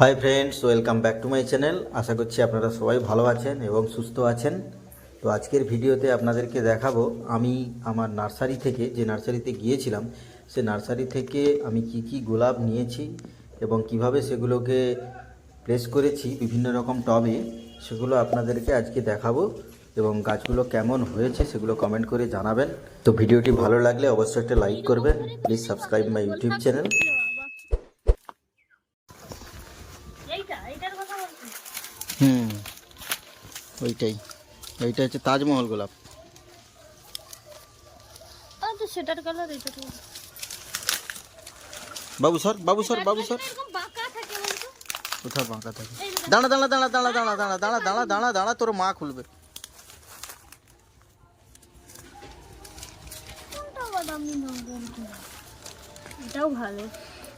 Hi friends welcome back to my channel আশা করছি আপনারা সবাই ভালো আছেন এবং সুস্থ আছেন। তো আজকের ভিডিওতে আপনাদেরকে দেখাবো, আমি আমার নার্সারি থেকে যে নার্সারিতে গিয়েছিলাম, সে নার্সারি থেকে আমি কি কি গোলাপ নিয়েছি এবং কীভাবে সেগুলোকে প্লেস করেছি বিভিন্ন রকম টবে, সেগুলো আপনাদেরকে আজকে দেখাবো এবং গাছগুলো কেমন হয়েছে সেগুলো কমেন্ট করে জানাবেন। তো ভিডিওটি ভালো লাগলে অবশ্যই একটা লাইক করবেন। Please subscribe my YouTube channel hmm ওইটাই ওইটা হচ্ছে তাজমহল গোলাপ আচ্ছা সেটার কালার এটা বাবু সর বাবু সর বাবু থাকে কোথাও বাঁকা থাকে দাঁড়া দাঁড়া দাঁড়া দাঁড়া দাঁড়া দাঁড়া দাঁড়া দাঁড়া দাঁড়া দাঁড়া তোর মা খুলবে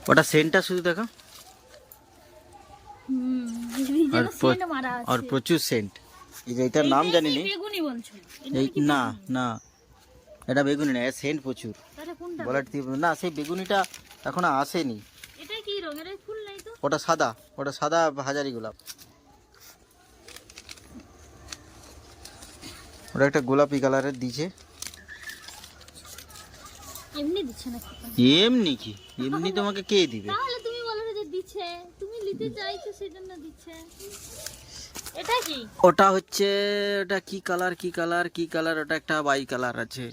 ওটা সেন্টটা শুধু দেখো আর প্রচুর সেন্ট। এটার নাম জানি নি এই না না। এটা বেগুনি না সেন্ট প্রচুর। বলার না। সেই বেগুনিটা এখনও আসেনি। ওটা সাদা ওটা সাদা হাজারি গোলাপ। ওটা একটা গোলাপি কালারের দিছে এমনি দিচ্ছে না এমনি কি? এমনি তোমাকে কে দিবে? তাহলে তুমি বলো যে দিচ্ছে। নিতে চাইছো সেজন্য দিচ্ছে। এটা কি? ওটা হচ্ছে ওটা কি কালার কি কালার কি কালার ওটা একটা বাই কালার আছে।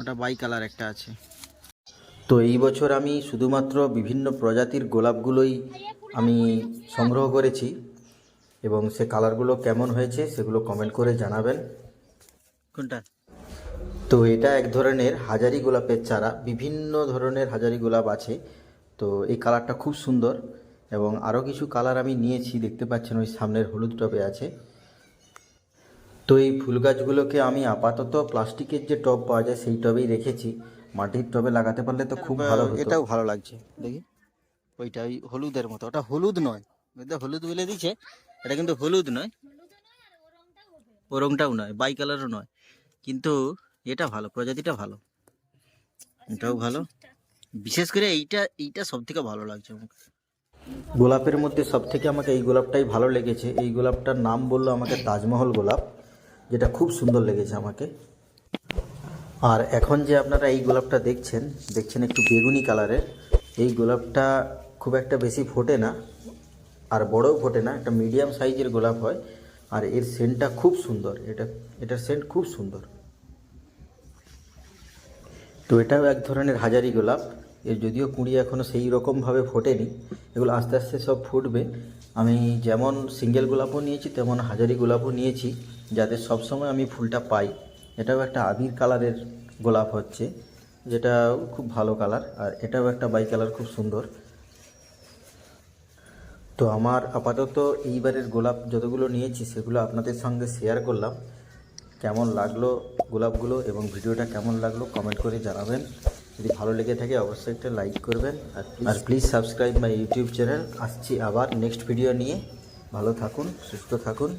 ওটা বাই কালার একটা আছে। তো এই বছর আমি শুধুমাত্র বিভিন্ন প্রজাতির গোলাপগুলোই আমি সংগ্রহ করেছি এবং সে কালারগুলো কেমন হয়েছে সেগুলো কমেন্ট করে জানাবেন। কোনটা? তো এটা এক ধরনের হাজারি গোলাপের চারা বিভিন্ন ধরনের হাজারি গোলাপ আছে। তো এই কালারটা খুব সুন্দর। এবং আরও কিছু কালার আমি নিয়েছি, দেখতে পাচ্ছেন ওই সামনের হলুদ টবে আছে। তো এই ফুল গাছগুলোকে আমি আপাতত প্লাস্টিকের যে টব পাওয়া যায়, সেই টবেই রেখেছি। মাটির টবে লাগাতে পারলে তো খুব ভালো এটাও ভালো লাগছে, দেখি। ওইটা ওই হলুদের মতো, ওটা হলুদ নয়। হলুদ বলে দিচ্ছে এটা কিন্তু হলুদ নয়। ও রঙটাও নয় বাই কালারও নয়। কিন্তু এটা ভালো, প্রজাতিটা ভালো। এটাও ভালো। বিশেষ করে এইটা এইটা সব থেকে ভালো লাগছে আমাকে। গোলাপের মধ্যে সব থেকে আমাকে এই গোলাপটাই ভালো লেগেছে। এই গোলাপটার নাম বলল আমাকে তাজমহল গোলাপ, যেটা খুব সুন্দর লেগেছে আমাকে। আর এখন যে আপনারা এই গোলাপটা দেখছেন দেখছেন একটু বেগুনি কালারের। এই গোলাপটা খুব একটা বেশি ফোটে না, আর বড়ও ফোটে না, একটা মিডিয়াম সাইজের গোলাপ হয়। আর এর সেন্টটা খুব সুন্দর, এটা, এটার সেন্ট খুব সুন্দর। তো এটাও এক ধরনের হাজারি গোলাপ। এর যদিও কুঁড়ি এখনও সেই রকমভাবে ফোটেনি, এগুলো আস্তে আস্তে সব ফুটবে। আমি যেমন সিঙ্গেল গোলাপও নিয়েছি, তেমন হাজারি গোলাপও নিয়েছি, যাতে সবসময় আমি ফুলটা পাই। এটাও একটা আবির কালারের গোলাপ হচ্ছে, যেটা খুব ভালো কালার, আর এটাও একটা বাই কালার খুব সুন্দর। তো আমার আপাতত এইবারের গোলাপ যতগুলো নিয়েছি, সেগুলো আপনাদের সঙ্গে শেয়ার করলাম। কেমন লাগল গোলাপগুলো এবং ভিডিওটা কেমন লাগল কমেন্ট করে জানাবেন। যদি ভালো লেগে থাকে অবশ্যই একটা লাইক করবেন। আর please subscribe my YouTube channel আসছি আবার নেক্সট ভিডিও নিয়ে। ভালো থাকুন, সুস্থ থাকুন।